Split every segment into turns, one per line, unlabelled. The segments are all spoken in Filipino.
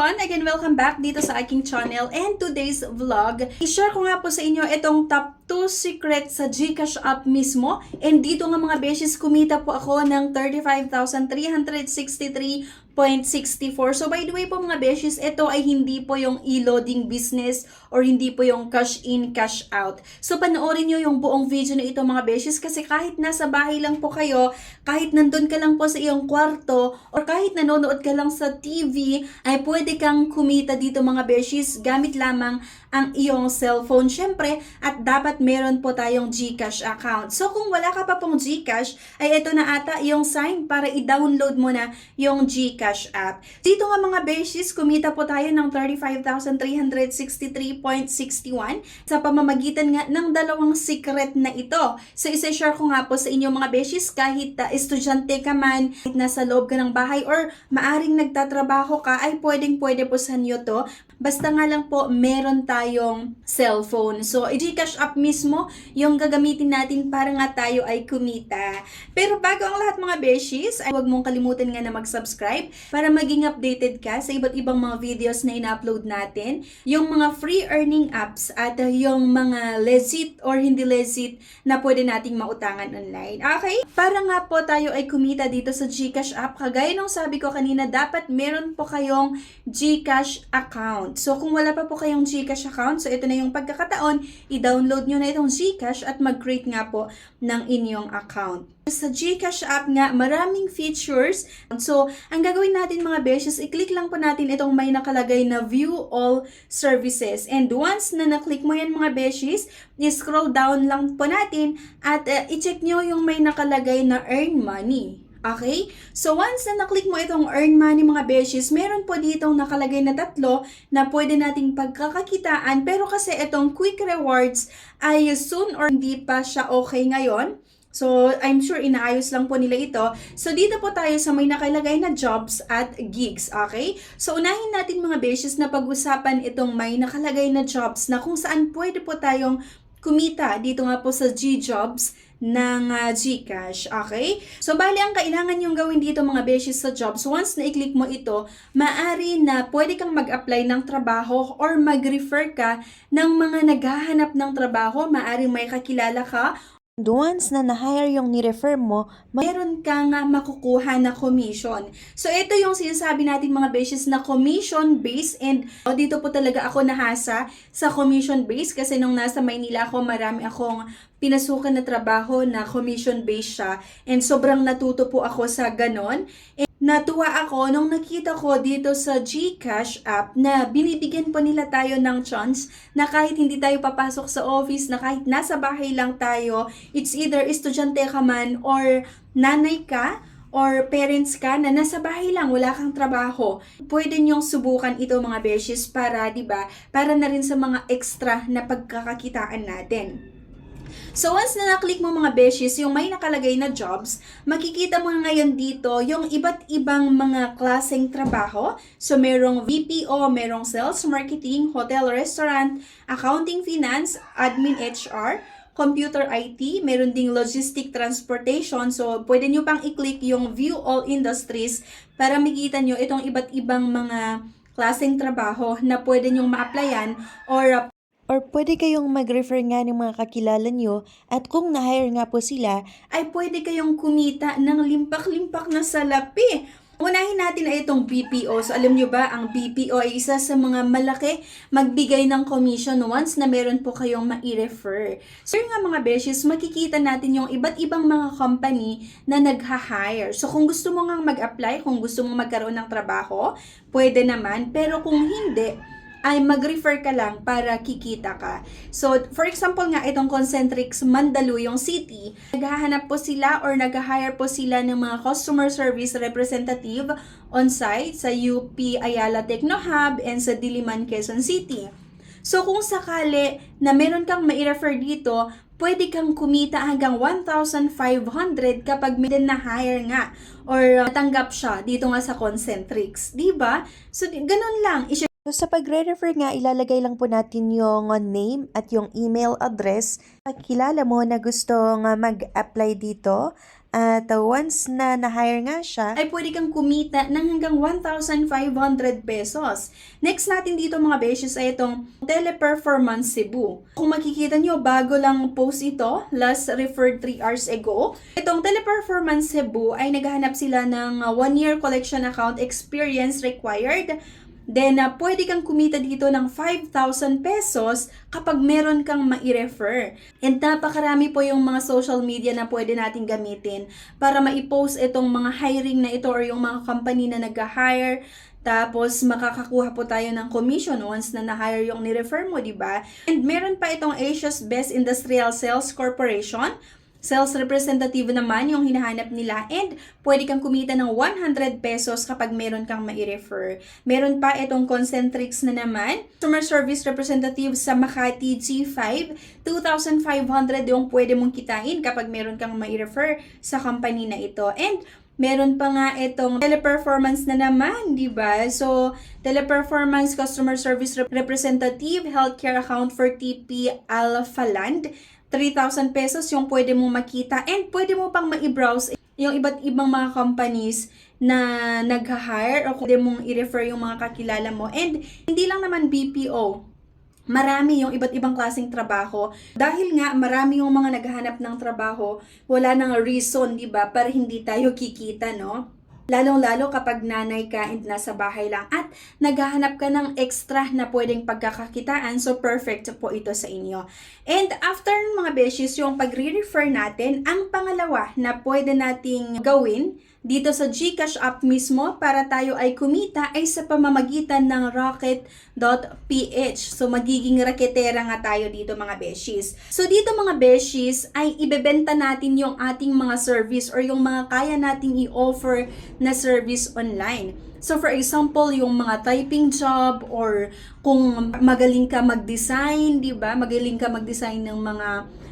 everyone! Again, welcome back dito sa aking channel and today's vlog. I-share ko nga po sa inyo itong top 2 secret sa Gcash app mismo. And dito nga mga beses, kumita po ako ng 35,363.64. So by the way po mga beses, ito ay hindi po yung e-loading business or hindi po yung cash in, cash out. So panoorin nyo yung buong video na ito mga beses kasi kahit nasa bahay lang po kayo, kahit nandun ka lang po sa iyong kwarto or kahit nanonood ka lang sa TV, ay pwede kang kumita dito mga beses gamit lamang ang iyong cellphone syempre at dapat meron po tayong GCash account. So kung wala ka pa pong GCash, ay ito na ata yung sign para i-download mo na yung GCash app. Dito nga mga beses, kumita po tayo ng 35,363.61 sa pamamagitan nga ng dalawang secret na ito. So isa-share ko nga po sa inyo mga beses kahit uh, estudyante ka man, kahit nasa loob ka ng bahay or maaring nagtatrabaho ka, ay pwedeng-pwede po sa inyo to. Basta nga lang po, meron tayong cellphone. So, Gcash app mismo, yung gagamitin natin para nga tayo ay kumita. Pero bago ang lahat mga beshies, ay huwag mong kalimutan nga na mag-subscribe para maging updated ka sa iba't ibang mga videos na ina-upload natin. Yung mga free earning apps at yung mga legit or hindi legit na pwede nating mautangan online. Okay? Para nga po tayo ay kumita dito sa Gcash app, kagaya nung sabi ko kanina, dapat meron po kayong Gcash account. So, kung wala pa po kayong Gcash account, so ito na yung pagkakataon, i-download nyo na itong Gcash at mag-create nga po ng inyong account. Sa Gcash app nga, maraming features. So, ang gagawin natin mga beshes, i-click lang po natin itong may nakalagay na View All Services. And once na na-click mo yan mga beshes, i-scroll down lang po natin at uh, i-check nyo yung may nakalagay na Earn Money. Okay? So, once na na-click mo itong earn money mga beshes, meron po ditong nakalagay na tatlo na pwede nating pagkakakitaan. Pero kasi itong quick rewards ay soon or hindi pa siya okay ngayon. So, I'm sure inaayos lang po nila ito. So, dito po tayo sa may nakalagay na jobs at gigs, okay? So, unahin natin mga beshes na pag-usapan itong may nakalagay na jobs na kung saan pwede po tayong kumita dito nga po sa G-Jobs ng uh, GCash, okay? So, bali ang kailangan yung gawin dito mga beshes sa jobs, once na i-click mo ito, maari na pwede kang mag-apply ng trabaho or mag-refer ka ng mga naghahanap ng trabaho, maari may kakilala ka
Once na na-hire yung ni-refer mo,
meron kang uh, makukuha na commission. So, ito yung sinasabi natin mga beshes na commission-based and oh, dito po talaga ako nahasa sa commission-based kasi nung nasa Maynila ako, marami akong pinasukan na trabaho na commission-based siya and sobrang natuto po ako sa ganon. And natuwa ako nung nakita ko dito sa GCash app na binibigyan po nila tayo ng chance na kahit hindi tayo papasok sa office, na kahit nasa bahay lang tayo, it's either estudyante ka man or nanay ka, or parents ka na nasa bahay lang, wala kang trabaho, pwede niyong subukan ito mga beshes para, di ba, para na rin sa mga extra na pagkakakitaan natin. So once na na-click mo mga beshes, yung may nakalagay na jobs, makikita mo ngayon dito yung iba't ibang mga klaseng trabaho. So merong VPO, merong sales, marketing, hotel, restaurant, accounting, finance, admin, HR, computer IT, meron ding logistic transportation. So, pwede nyo pang i-click yung view all industries para makita nyo itong iba't ibang mga klaseng trabaho na pwede nyong ma-applyan or
or pwede kayong mag-refer nga ng mga kakilala nyo at kung na-hire nga po sila,
ay pwede kayong kumita ng limpak-limpak na salapi. Unahin natin ay itong BPO. So alam nyo ba, ang BPO ay isa sa mga malaki magbigay ng commission once na meron po kayong ma-refer. So yun nga mga beshes, makikita natin yung iba't ibang mga company na nagha-hire. So kung gusto mo nga mag-apply, kung gusto mo magkaroon ng trabaho, pwede naman. Pero kung hindi, ay mag-refer ka lang para kikita ka. So, for example nga, itong Concentrix Mandaluyong City, naghahanap po sila or nag-hire po sila ng mga customer service representative on-site sa UP Ayala Techno Hub and sa Diliman, Quezon City. So, kung sakali na meron kang mai-refer dito, pwede kang kumita hanggang 1,500 kapag may na-hire nga or uh, tanggap siya dito nga sa Concentrix. ba? So, di- ganun lang.
So sa pagre-refer nga, ilalagay lang po natin yung uh, name at yung email address. Pag kilala mo na gusto nga mag-apply dito, At uh, once na na-hire nga siya,
ay pwede kang kumita ng hanggang 1,500 pesos. Next natin dito mga beshes ay itong Teleperformance Cebu. Kung makikita nyo, bago lang post ito, last referred 3 hours ago. Itong Teleperformance Cebu ay naghahanap sila ng 1-year collection account experience required Then, uh, pwede kang kumita dito ng 5,000 pesos kapag meron kang mai-refer. And napakarami po yung mga social media na pwede natin gamitin para ma-post itong mga hiring na ito or yung mga company na nag-hire. Tapos, makakakuha po tayo ng commission once na na-hire yung ni-refer mo, di ba? And meron pa itong Asia's Best Industrial Sales Corporation Sales representative naman yung hinahanap nila and pwede kang kumita ng 100 pesos kapag meron kang mai-refer. Meron pa itong Concentrix na naman, customer service representative sa Makati G5, 2,500 yung pwede mong kitain kapag meron kang mai-refer sa company na ito. And meron pa nga itong teleperformance na naman, di ba? So, teleperformance customer service rep- representative, healthcare account for TP Alpha Land, 3,000 pesos yung pwede mong makita and pwede mo pang ma-browse yung iba't ibang mga companies na nag-hire o pwede mong i-refer yung mga kakilala mo. And hindi lang naman BPO, marami yung iba't ibang klaseng trabaho. Dahil nga marami yung mga naghahanap ng trabaho, wala nang reason, di ba, para hindi tayo kikita, no? Lalong-lalo kapag nanay ka and nasa bahay lang at naghahanap ka ng extra na pwedeng pagkakakitaan, so perfect po ito sa inyo. And after mga beses, yung pagre-refer natin, ang pangalawa na pwede nating gawin dito sa GCash app mismo para tayo ay kumita ay sa pamamagitan ng rocket.ph. So magiging raketera nga tayo dito mga beshies. So dito mga beshies ay ibebenta natin yung ating mga service or yung mga kaya nating i-offer na service online. So for example, yung mga typing job or kung magaling ka mag-design, 'di ba? Magaling ka mag-design ng mga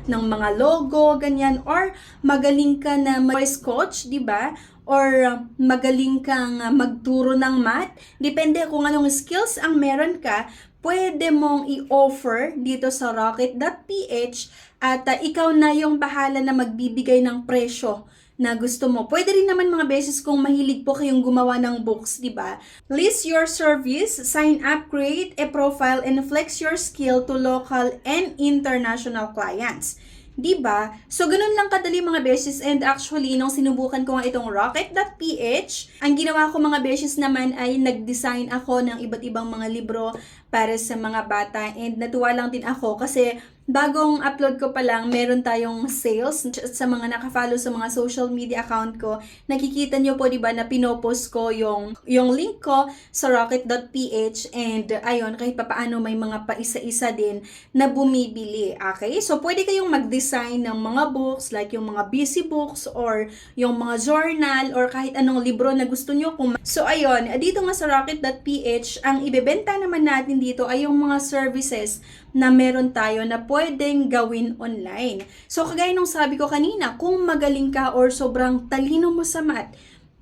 ng mga logo, ganyan or magaling ka na voice coach, 'di ba? Or magaling kang magturo ng math, depende kung anong skills ang meron ka, pwede mong i-offer dito sa rocket.ph at uh, ikaw na yung bahala na magbibigay ng presyo na gusto mo. Pwede rin naman mga beses kung mahilig po kayong gumawa ng books, di ba? List your service, sign up, create a profile, and flex your skill to local and international clients. 'Di ba? So, ganun lang kadali mga beses and actually, nung sinubukan ko nga itong rocket.ph, ang ginawa ko mga beses naman ay nag-design ako ng iba't ibang mga libro para sa mga bata and natuwa lang din ako kasi bagong upload ko pa lang, meron tayong sales sa mga nakafollow sa mga social media account ko. Nakikita nyo po, di ba, na pinopost ko yung, yung link ko sa rocket.ph and ayun, kahit papaano may mga paisa-isa din na bumibili. Okay? So, pwede kayong mag-design ng mga books like yung mga busy books or yung mga journal or kahit anong libro na gusto nyo. Kung... So, ayun, dito nga sa rocket.ph, ang ibebenta naman natin dito ay yung mga services na meron tayo na pwedeng gawin online. So, kagaya nung sabi ko kanina, kung magaling ka or sobrang talino mo sa math,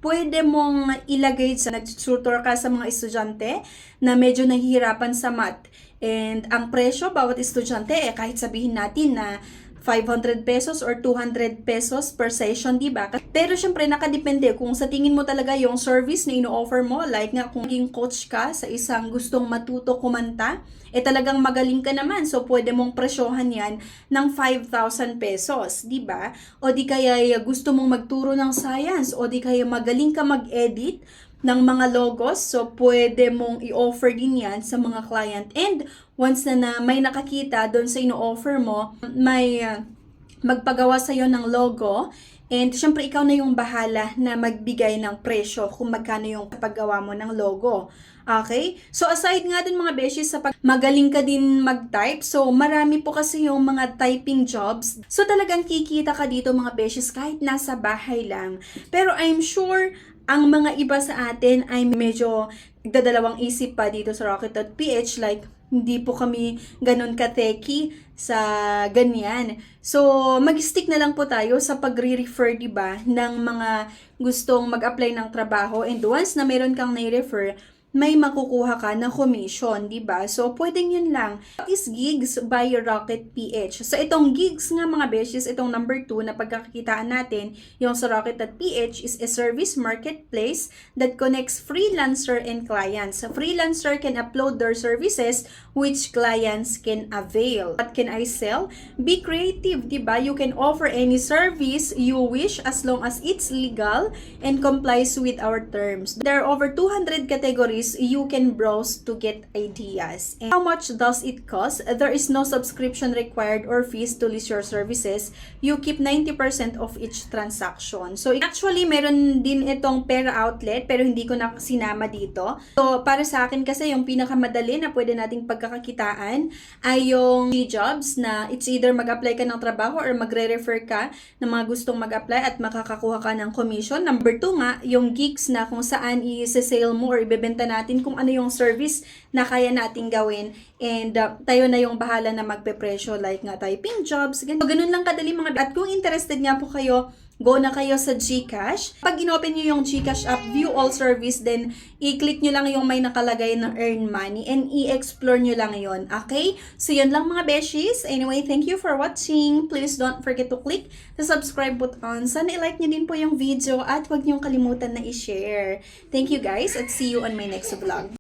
pwede mong ilagay sa nag-tutor ka sa mga estudyante na medyo nahihirapan sa math. And ang presyo bawat estudyante, eh, kahit sabihin natin na 500 pesos or 200 pesos per session, di ba? Pero syempre, nakadepende kung sa tingin mo talaga yung service na ino-offer mo, like nga kung maging coach ka sa isang gustong matuto kumanta, eh talagang magaling ka naman, so pwede mong presyohan yan ng 5,000 pesos, di ba? O di kaya gusto mong magturo ng science, o di kaya magaling ka mag-edit, ng mga logos. So, pwede mong i-offer din yan sa mga client. And once na, na may nakakita doon sa ino-offer mo, may uh, magpagawa sa'yo ng logo. And syempre, ikaw na yung bahala na magbigay ng presyo kung magkano yung paggawa mo ng logo. Okay? So, aside nga din mga beses sa pag magaling ka din mag-type, so marami po kasi yung mga typing jobs. So, talagang kikita ka dito mga beses kahit nasa bahay lang. Pero I'm sure ang mga iba sa atin ay medyo nagdadalawang isip pa dito sa rocket.ph like hindi po kami ganun kateki sa ganyan. So, mag-stick na lang po tayo sa pagre-refer, di ba, ng mga gustong mag-apply ng trabaho. And once na meron kang nai-refer, may makukuha ka na commission, di ba? So, pwedeng yun lang. What is Gigs by Rocket PH? So, itong Gigs nga mga beshes, itong number 2 na pagkakakitaan natin, yung sa Rocket at PH is a service marketplace that connects freelancer and clients. So, freelancer can upload their services which clients can avail. What can I sell? Be creative, di ba? You can offer any service you wish as long as it's legal and complies with our terms. There are over 200 categories you can browse to get ideas. And how much does it cost? There is no subscription required or fees to list your services. You keep 90% of each transaction. So actually, meron din itong pera outlet pero hindi ko na sinama dito. So para sa akin kasi yung pinakamadali na pwede nating pagkakakitaan ay yung jobs na it's either mag-apply ka ng trabaho or magre-refer ka ng mga gustong mag-apply at makakakuha ka ng commission. Number two nga, yung gigs na kung saan i-sale mo or ibebenta natin kung ano yung service na kaya nating gawin and uh, tayo na yung bahala na magpe-presyo like nga typing jobs. Ganun, ganun lang kadali mga at kung interested nga po kayo go na kayo sa GCash. Pag inopen nyo yung GCash app, view all service, then i-click nyo lang yung may nakalagay na earn money and i-explore nyo lang yon Okay? So, yun lang mga beshies. Anyway, thank you for watching. Please don't forget to click the subscribe button. Sana i-like nyo din po yung video at huwag nyo kalimutan na i-share. Thank you guys at see you on my next vlog.